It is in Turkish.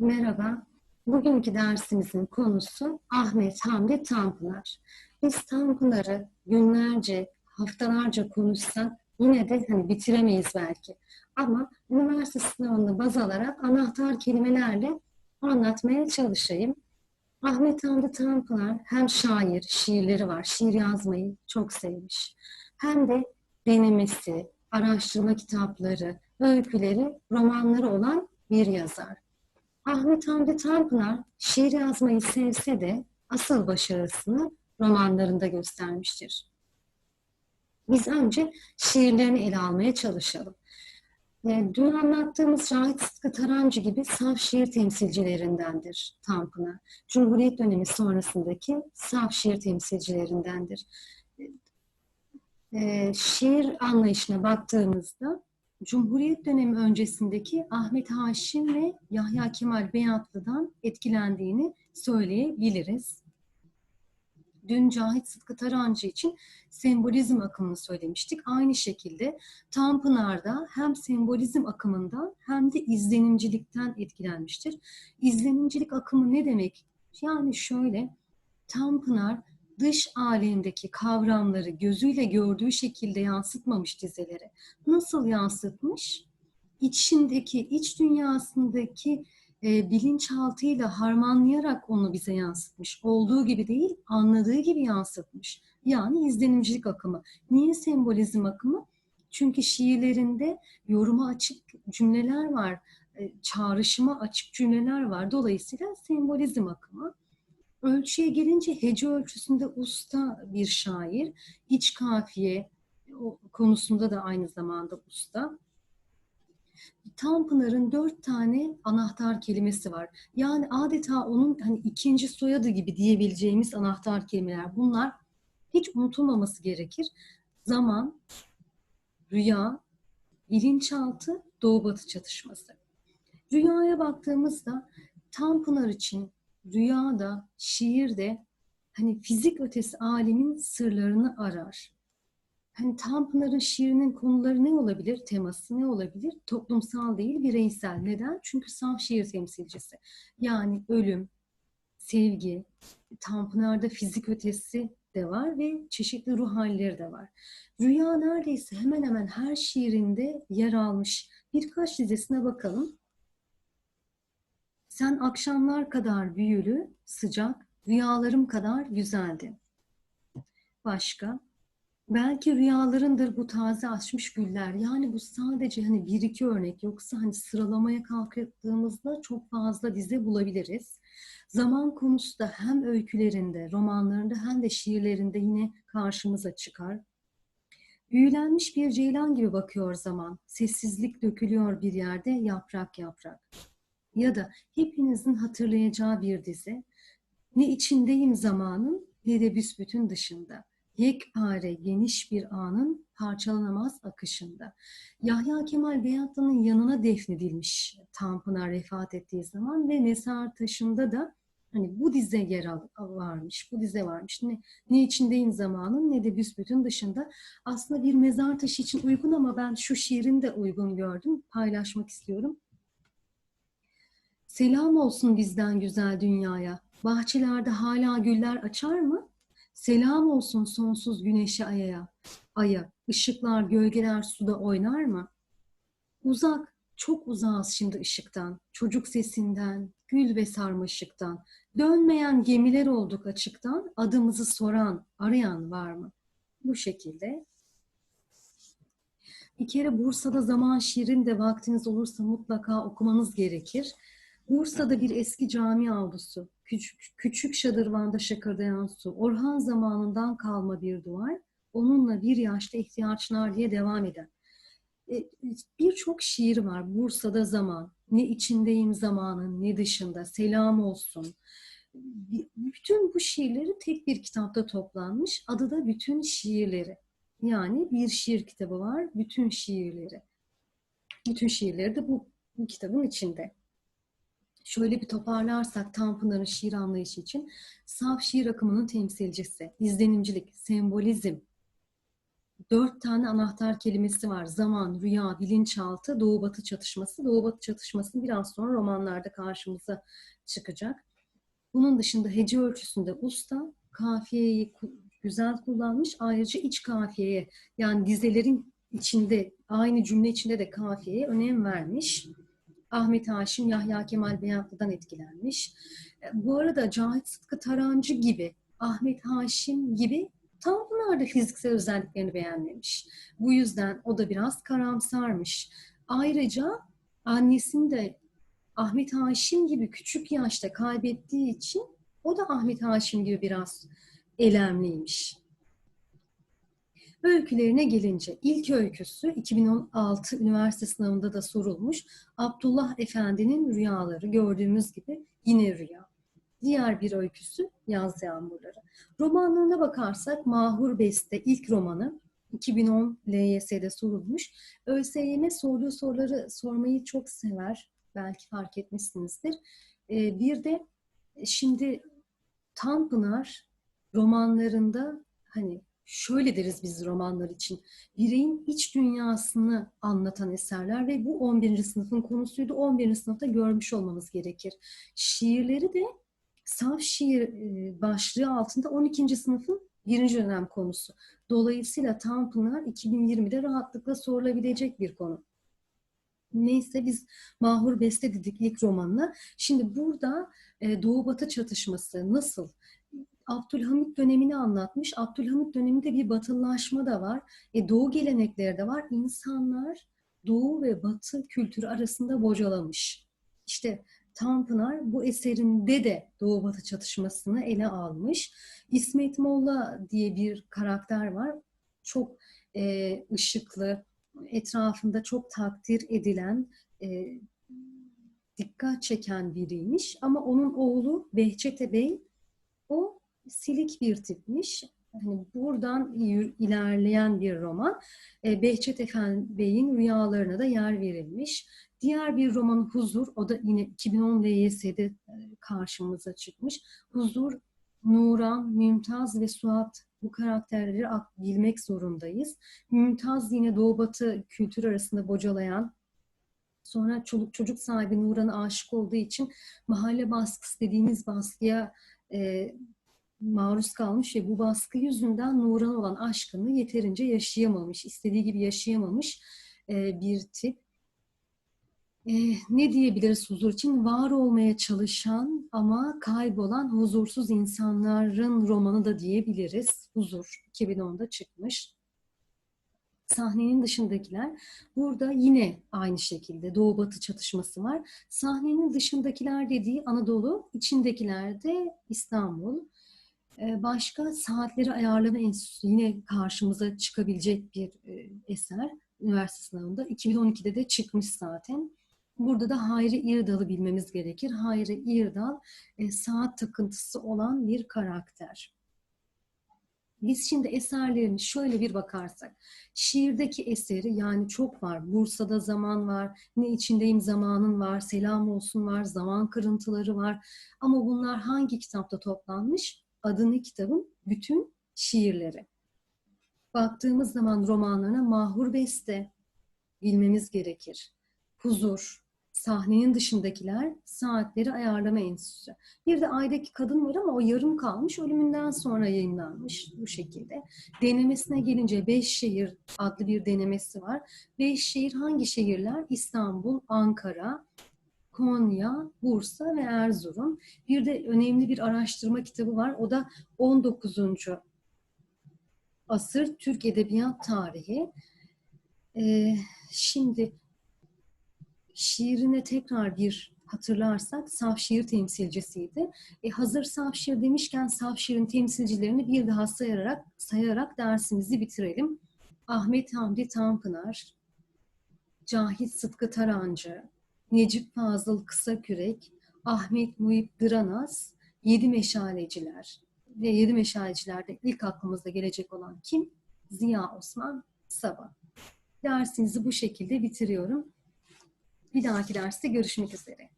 Merhaba. Bugünkü dersimizin konusu Ahmet Hamdi Tanpınar. Biz Tanpınar'ı günlerce, haftalarca konuşsak yine de hani bitiremeyiz belki. Ama üniversite sınavını baz alarak anahtar kelimelerle anlatmaya çalışayım. Ahmet Hamdi Tanpınar hem şair, şiirleri var, şiir yazmayı çok sevmiş. Hem de denemesi, araştırma kitapları, öyküleri, romanları olan bir yazar. Ahmet Hamdi Tanpınar şiir yazmayı sevse de asıl başarısını romanlarında göstermiştir. Biz önce şiirlerini ele almaya çalışalım. E, Dün anlattığımız Cahit Sıtkı Tarancı gibi saf şiir temsilcilerindendir Tanpınar. Cumhuriyet dönemi sonrasındaki saf şiir temsilcilerindendir. E, şiir anlayışına baktığımızda Cumhuriyet dönemi öncesindeki Ahmet Haşim ve Yahya Kemal Beyatlı'dan etkilendiğini söyleyebiliriz. Dün Cahit Sıtkı Tarancı için sembolizm akımını söylemiştik. Aynı şekilde Tanpınar'da hem sembolizm akımından hem de izlenimcilikten etkilenmiştir. İzlenimcilik akımı ne demek? Yani şöyle, Tanpınar dış alemdeki kavramları gözüyle gördüğü şekilde yansıtmamış dizelere. Nasıl yansıtmış? İçindeki, iç dünyasındaki e, bilinçaltıyla harmanlayarak onu bize yansıtmış. Olduğu gibi değil, anladığı gibi yansıtmış. Yani izlenimcilik akımı. Niye sembolizm akımı? Çünkü şiirlerinde yoruma açık cümleler var, e, çağrışıma açık cümleler var. Dolayısıyla sembolizm akımı. Ölçüye gelince hece ölçüsünde usta bir şair, iç kafiye konusunda da aynı zamanda usta. Tanpınar'ın dört tane anahtar kelimesi var. Yani adeta onun hani ikinci soyadı gibi diyebileceğimiz anahtar kelimeler. Bunlar hiç unutulmaması gerekir. Zaman, rüya, bilinçaltı, doğu batı çatışması. Rüyaya baktığımızda Tanpınar için rüyada, şiirde hani fizik ötesi alemin sırlarını arar. Hani Tanpınar'ın şiirinin konuları ne olabilir, teması ne olabilir? Toplumsal değil, bireysel. Neden? Çünkü saf şiir temsilcisi. Yani ölüm, sevgi, Tanpınar'da fizik ötesi de var ve çeşitli ruh halleri de var. Rüya neredeyse hemen hemen her şiirinde yer almış. Birkaç dizesine bakalım. Sen akşamlar kadar büyülü, sıcak, rüyalarım kadar güzeldi. Başka? Belki rüyalarındır bu taze açmış güller. Yani bu sadece hani bir iki örnek yoksa hani sıralamaya kalktığımızda çok fazla dize bulabiliriz. Zaman konusu da hem öykülerinde, romanlarında hem de şiirlerinde yine karşımıza çıkar. Büyülenmiş bir ceylan gibi bakıyor zaman. Sessizlik dökülüyor bir yerde yaprak yaprak ya da hepinizin hatırlayacağı bir dizi. Ne içindeyim zamanın ne de büsbütün dışında. Yekpare geniş bir anın parçalanamaz akışında. Yahya Kemal Beyatlı'nın yanına defnedilmiş Tanpınar vefat ettiği zaman ve mezar taşında da hani bu dize yer al, varmış, bu dize varmış. Ne, ne içindeyim zamanın ne de büsbütün dışında. Aslında bir mezar taşı için uygun ama ben şu şiirin de uygun gördüm. Paylaşmak istiyorum. Selam olsun bizden güzel dünyaya. Bahçelerde hala güller açar mı? Selam olsun sonsuz güneşe ayaya. Aya, ışıklar, gölgeler suda oynar mı? Uzak, çok uzağız şimdi ışıktan, çocuk sesinden, gül ve sarmaşıktan. Dönmeyen gemiler olduk açıktan, adımızı soran, arayan var mı? Bu şekilde. Bir kere Bursa'da zaman şiirin de vaktiniz olursa mutlaka okumanız gerekir. Bursa'da bir eski cami avlusu, küçük, küçük şadırvanda şakırdayan su, Orhan zamanından kalma bir duvar, onunla bir yaşta ihtiyaçlar diye devam eden. E, Birçok şiir var. Bursa'da zaman, ne içindeyim zamanın, ne dışında, selam olsun. Bütün bu şiirleri tek bir kitapta toplanmış. Adı da Bütün Şiirleri. Yani bir şiir kitabı var, bütün şiirleri. Bütün şiirleri de bu, bu kitabın içinde şöyle bir toparlarsak Tanpınar'ın şiir anlayışı için saf şiir akımının temsilcisi, izlenimcilik, sembolizm, dört tane anahtar kelimesi var. Zaman, rüya, bilinçaltı, doğu batı çatışması. Doğu batı çatışması biraz sonra romanlarda karşımıza çıkacak. Bunun dışında hece ölçüsünde usta, kafiyeyi güzel kullanmış. Ayrıca iç kafiyeye yani dizelerin içinde aynı cümle içinde de kafiyeye önem vermiş. Ahmet Haşim Yahya Kemal Beyatlı'dan etkilenmiş. E, Bu arada Cahit Sıtkı Tarancı gibi, Ahmet Haşim gibi tam bunlar da fiziksel özelliklerini beğenmemiş. Bu yüzden o da biraz karamsarmış. Ayrıca annesini de Ahmet Haşim gibi küçük yaşta kaybettiği için o da Ahmet Haşim gibi biraz elemliymiş. Öykülerine gelince ilk öyküsü 2016 üniversite sınavında da sorulmuş. Abdullah Efendi'nin rüyaları gördüğümüz gibi yine rüya. Diğer bir öyküsü Yaz Yağmurları. Romanlarına bakarsak Mahur Beste ilk romanı 2010 LYS'de sorulmuş. ÖSYM sorduğu soruları sormayı çok sever. Belki fark etmişsinizdir. Ee, bir de şimdi Tanpınar romanlarında hani şöyle deriz biz romanlar için. Bireyin iç dünyasını anlatan eserler ve bu 11. sınıfın konusuydu. 11. sınıfta görmüş olmamız gerekir. Şiirleri de saf şiir e, başlığı altında 12. sınıfın birinci dönem konusu. Dolayısıyla Tanpınar 2020'de rahatlıkla sorulabilecek bir konu. Neyse biz Mahur Beste dedik ilk romanla. Şimdi burada e, Doğu Batı çatışması nasıl? Abdülhamit dönemini anlatmış. Abdülhamit döneminde bir batılılaşma da var. E, doğu gelenekleri de var. İnsanlar Doğu ve Batı kültürü arasında bocalamış. İşte Tanpınar bu eserinde de Doğu Batı çatışmasını ele almış. İsmet Molla diye bir karakter var. Çok e, ışıklı, etrafında çok takdir edilen, e, dikkat çeken biriymiş. Ama onun oğlu Behçete Bey o silik bir tipmiş. Hani buradan ilerleyen bir roman. E, Behçet Efendi Bey'in rüyalarına da yer verilmiş. Diğer bir roman Huzur, o da yine 2010 LYS'de e, karşımıza çıkmış. Huzur, Nuran, Mümtaz ve Suat bu karakterleri ak- bilmek zorundayız. Mümtaz yine Doğu Batı kültür arasında bocalayan, sonra çoluk çocuk sahibi Nuran'a aşık olduğu için mahalle baskısı dediğimiz baskıya e, maruz kalmış ve bu baskı yüzünden Nuran olan aşkını yeterince yaşayamamış, istediği gibi yaşayamamış e, bir tip. E, ne diyebiliriz huzur için? Var olmaya çalışan ama kaybolan huzursuz insanların romanı da diyebiliriz. Huzur 2010'da çıkmış. Sahnenin dışındakiler. Burada yine aynı şekilde Doğu Batı çatışması var. Sahnenin dışındakiler dediği Anadolu, içindekiler de İstanbul. Ee, Başka Saatleri Ayarlama Enstitüsü yine karşımıza çıkabilecek bir e, eser üniversite sınavında. 2012'de de çıkmış zaten. Burada da Hayri İrdal'ı bilmemiz gerekir. Hayri İrdal e, saat takıntısı olan bir karakter. Biz şimdi eserlerine şöyle bir bakarsak, şiirdeki eseri yani çok var. Bursa'da zaman var, ne içindeyim zamanın var, selam olsun var, zaman kırıntıları var. Ama bunlar hangi kitapta toplanmış? Adını kitabın bütün şiirleri. Baktığımız zaman romanlarına Mahur Beste bilmemiz gerekir. Huzur, sahnenin dışındakiler, saatleri ayarlama enstitüsü. Bir de Ay'daki kadın var ama o yarım kalmış, ölümünden sonra yayınlanmış bu şekilde. Denemesine gelince Beş Şehir adlı bir denemesi var. Beş şehir hangi şehirler? İstanbul, Ankara, Konya, Bursa ve Erzurum. Bir de önemli bir araştırma kitabı var. O da 19. asır Türk Edebiyat Tarihi. Ee, şimdi şiirine tekrar bir hatırlarsak saf şiir temsilcisiydi. E, hazır saf şiir demişken saf şiirin temsilcilerini bir daha sayarak, sayarak dersimizi bitirelim. Ahmet Hamdi Tanpınar, Cahit Sıtkı Tarancı, Necip Fazıl Kısakürek, Ahmet Muhip Dıranaz, Yedi Meşaleciler ve Yedi Meşalecilerde ilk aklımıza gelecek olan kim? Ziya Osman Sabah. Dersinizi bu şekilde bitiriyorum. Bir dahaki derste görüşmek üzere.